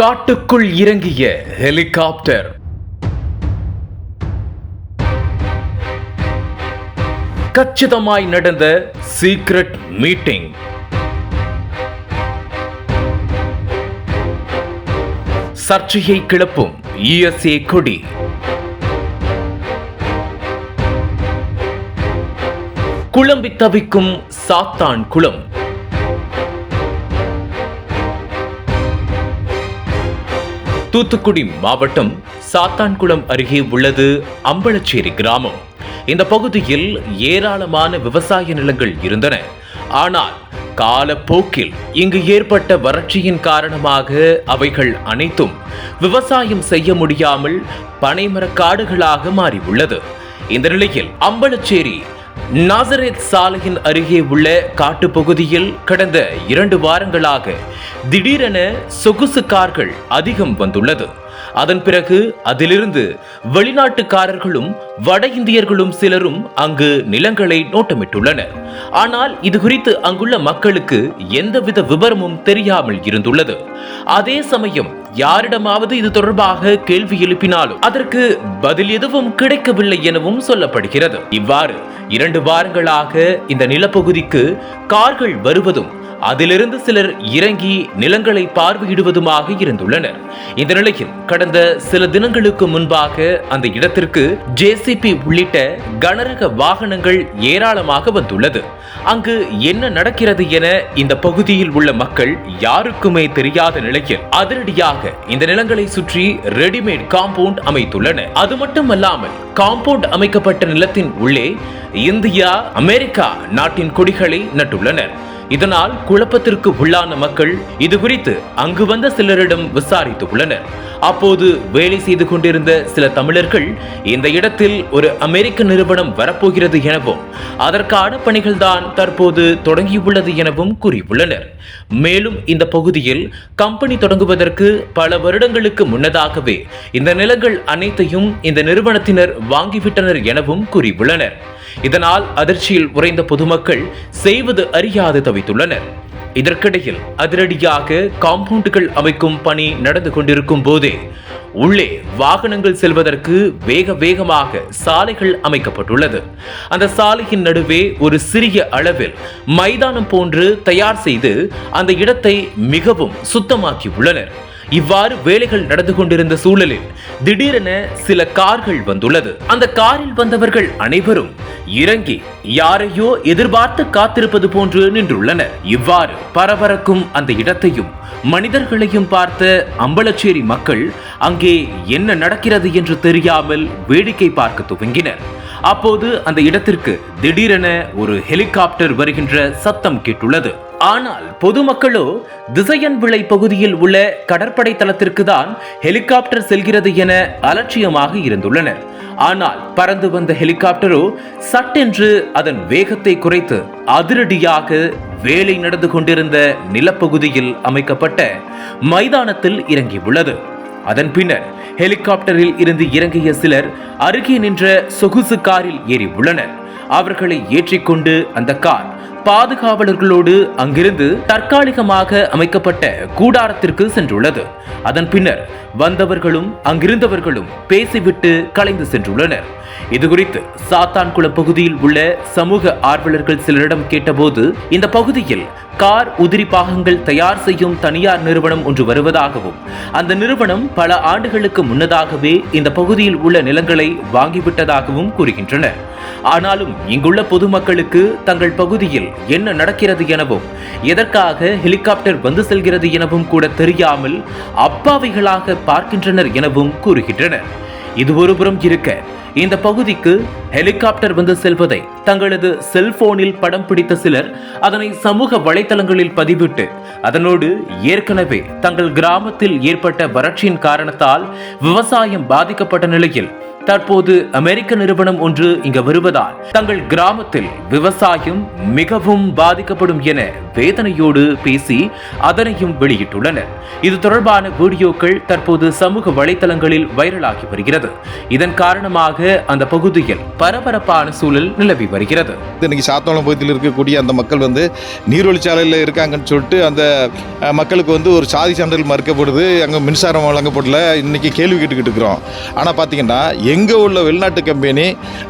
காட்டுக்குள் இறங்கிய ஹெலிகாப்டர். கச்சிதமாய் நடந்த சீக்ரெட் மீட்டிங். சர்ச்சையை கிளப்பும் இஎஸ்ஏ கொடி. குழம்பி தவிக்கும் சாத்தான் குளம். தூத்துக்குடி மாவட்டம் சாத்தான்குளம் அருகே உள்ளது அம்பலச்சேரி கிராமம். இந்த பகுதியில் ஏராளமான விவசாய நிலங்கள் இருந்தன. ஆனால் காலப்போக்கில் இங்கு ஏற்பட்ட வறட்சியின் காரணமாக அவைகள் அனைத்தும் விவசாயம் செய்ய முடியாமல் பனைமரக்காடுகளாக மாறியுள்ளது. இந்த நிலையில் அம்பலச்சேரி நாசரேத் சாலையின் அருகே உள்ள காட்டுப்பகுதியில் கடந்த இரண்டு வாரங்களாக திடீரென சொகுசு கார்கள் அதிகம் வந்துள்ளது. அதன் பிறகு அதிலிருந்து வெளிநாட்டுக்காரர்களும் வட இந்தியர்களும் சிலரும் அங்கு நிலங்களை நோட்டமிட்டுள்ளனர். ஆனால் இது குறித்து அங்குள்ள மக்களுக்கு எந்தவித விவரமும் தெரியாமல் இருந்துள்ளது. அதே சமயம் யாரிடமாவது இது தொடர்பாக கேள்வி எழுப்பினாலும் அதற்கு பதில் எதுவும் கிடைக்கவில்லை எனவும் சொல்லப்படுகிறது. இவ்வாறு இரண்டு வாரங்களாக இந்த நிலப்பகுதிக்கு கார்கள் வருவதும் அதிலிருந்து சிலர் இறங்கி நிலங்களை பார்வையிடுவதுமாக இருந்துள்ளனர். இந்த நிலையில் கடந்த சில தினங்களுக்கு முன்பாக அந்த இடத்திற்கு ஜேசிபி உள்ளிட்ட கனரக வாகனங்கள் ஏராளமாக வந்துள்ளது. அங்கு என்ன நடக்கிறது என இந்த பகுதியில் உள்ள மக்கள் யாருக்குமே தெரியாத நிலையில் அதிரடியாக இந்த நிலங்களை சுற்றி ரெடிமேட் காம்பவுண்ட் அமைத்துள்ளனர். அது மட்டுமல்லாமல் காம்பவுண்ட் அமைக்கப்பட்ட நிலத்தின் உள்ளே இந்தியா அமெரிக்கா நாட்டின் கொடிகளை நட்டுள்ளனர். இதனால் குழப்பத்திற்கு உள்ளான மக்கள் இது குறித்து அங்கு வந்த சிலரிடம் விசாரித்து உள்ளனர் அப்போது வேலை செய்து கொண்டிருந்த சில தமிழர்கள் இந்த இடத்தில் ஒரு அமெரிக்க நிறுவனம் வரப்போகிறது எனவும் அதற்கான பணிகள் தான் தற்போது தொடங்கியுள்ளது எனவும் கூறியுள்ளனர். மேலும் இந்த பகுதியில் கம்பெனி தொடங்குவதற்கு பல வருடங்களுக்கு முன்னதாகவே இந்த நிலங்கள் அனைத்தையும் இந்த நிறுவனத்தினர் வாங்கிவிட்டனர் எனவும் கூறியுள்ளனர். இதனால் அதிர்ச்சியில் உறைந்த பொதுமக்கள் செய்வது அறியாது தவித்துள்ளனர். இதற்கிடையில் அதிரடியாக காம்பவுண்டுகள் அமைக்கும் பணி நடந்து கொண்டிருக்கும் போதே உள்ளே வாகனங்கள் செல்வதற்கு வேக வேகமாக சாலைகள் அமைக்கப்பட்டுள்ளது. அந்த சாலையின் நடுவே ஒரு சிறிய அளவில் மைதானம் போன்று தயார் செய்து அந்த இடத்தை மிகவும் சுத்தமாக்கி உள்ளனர் இவ்வாறு வேலைகள் நடந்து கொண்டிருந்த சூழலில் திடீரென சில கார்கள் வந்துள்ளது. அந்த காரில் வந்தவர்கள் அனைவரும் இறங்கி யாரையோ எதிர்பார்த்து காத்திருப்பது போன்று நின்றுள்ளனர். இவ்வாறு பரபரக்கும் அந்த இடத்தையும் மனிதர்களையும் பார்த்த அம்பலச்சேரி மக்கள் அங்கே என்ன நடக்கிறது என்று தெரியாமல் வேடிக்கை பார்க்க துவங்கினர். அப்போது அந்த இடத்திற்கு திடீரென ஒரு ஹெலிகாப்டர் வருகின்ற சத்தம் கேட்டுள்ளது. ஆனால் பொதுமக்களோ திசையன் விளை பகுதியில் உள்ள கடற்படை தளத்திற்கு தான் ஹெலிகாப்டர் செல்கிறது என அலட்சியமாக இருந்துள்ளனர். ஆனால் பறந்து வந்த ஹெலிகாப்டரோ சட்டென்று அதன் வேகத்தை குறைத்து அதிரடியாக வேலை நடந்து கொண்டிருந்த நிலப்பகுதியில் அமைக்கப்பட்ட மைதானத்தில் இறங்கியுள்ளது. அதன் பின்னர் ஹெலிகாப்டரில் இருந்து இறங்கிய சிலர் அருகே நின்ற சொகுசு காரில் ஏறி உள்ளனர் அவர்களை ஏற்றிக்கொண்டு அந்த கார் பாதுகாவலர்களோடு அங்கிருந்து தற்காலிகமாக அமைக்கப்பட்ட கூடாரத்திற்கு சென்றுள்ளது. அதன் பின்னர் வந்தவர்களும் அங்கிருந்தவர்களும் பேசிவிட்டு கலைந்து சென்றுள்ளனர். இதுகுறித்து சாத்தான்குளம் பகுதியில் உள்ள சமூக ஆர்வலர்கள் சிலரிடம் கேட்டபோது இந்த பகுதியில் கார் உதிரி பாகங்கள் தயார் செய்யும் தனியார் நிறுவனம் ஒன்று வருவதாகவும் அந்த நிறுவனம் பல ஆண்டுகளுக்கு முன்னதாகவே இந்த பகுதியில் உள்ள நிலங்களை வாங்கிவிட்டதாகவும் கூறுகின்றனர் ஆனாலும் இங்குள்ள பொதுமக்களுக்கு தங்கள் பகுதியில் என்ன நடக்கிறது எனவும் எதற்காக ஹெலிகாப்டர் வந்து செல்கிறது எனவும் கூட தெரியாமல் அப்பாவிகளாக பார்க்கின்றனர் எனவும் கூறுகின்றனர். இது ஒருபுறம் இருக்க இந்த பகுதிக்கு ஹெலிகாப்டர் வந்து செல்வதை தங்களது செல்போனில் படம் பிடித்த சிலர் அதனை சமூக வலைதளங்களில் பதிவிட்டு அதனோடு ஏற்கனவே தங்கள் கிராமத்தில் ஏற்பட்ட வறட்சியின் காரணத்தால் விவசாயம் பாதிக்கப்பட்ட நிலையில் தற்போது அமெரிக்க நிறுவனம் ஒன்று இங்கு வருவதால் தங்கள் கிராமத்தில் விவசாயம் மிகவும் பாதிக்கப்படும் என வேதனையோடு பேசி அதனையும் வெளியிட்டுள்ளனர். இது தொடர்பான வீடியோக்கள் தற்போது சமூக வலைதளங்களில் வைரலாகி வருகிறது. இதன் காரணமாக அந்த பகுதியில் பரபரப்பான சூழல் நிலவி வருகிறது. இன்னைக்கு சாத்தோளம் பகுதியில் இருக்கக்கூடிய அந்த மக்கள் வந்து நீர்வழிச்சாலையில் இருக்காங்கன்னு சொல்லிட்டு அந்த மக்களுக்கு வந்து ஒரு சாதி சான்றிதழ் மறுக்கப்படுது அங்கே மின்சாரம் வழங்கப்படல இன்னைக்கு கேள்வி கேட்டுக்கிட்டு இருக்கிறோம். ஆனால் பார்த்தீங்கன்னா எங்கே உள்ள வெளிநாட்டு கம்பெனி?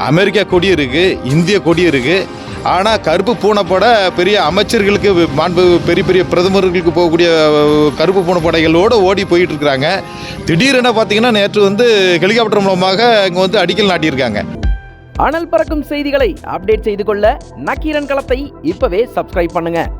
அமெரிக்கா கொடி இருக்குது இந்திய கொடி இருக்குது ஆனால் கருப்பு பூனைப்பட பெரிய அமைச்சர்களுக்கு மாண்பு பெரிய பெரிய பிரதமர்களுக்கு போகக்கூடிய கருப்பு பூனைப்படைகளோடு ஓடி போயிட்டு இருக்கிறாங்க திடீரென பார்த்தீங்கன்னா நேற்று வந்து ஹெலிகாப்டர் மூலமாக இங்கே வந்து அடிக்கல் நாட்டியிருக்காங்க. அனல் பறக்கும் செய்திகளை அப்டேட் செய்து கொள்ள நக்கீரன் களத்தை இப்போவே சப்ஸ்கிரைப் பண்ணுங்கள்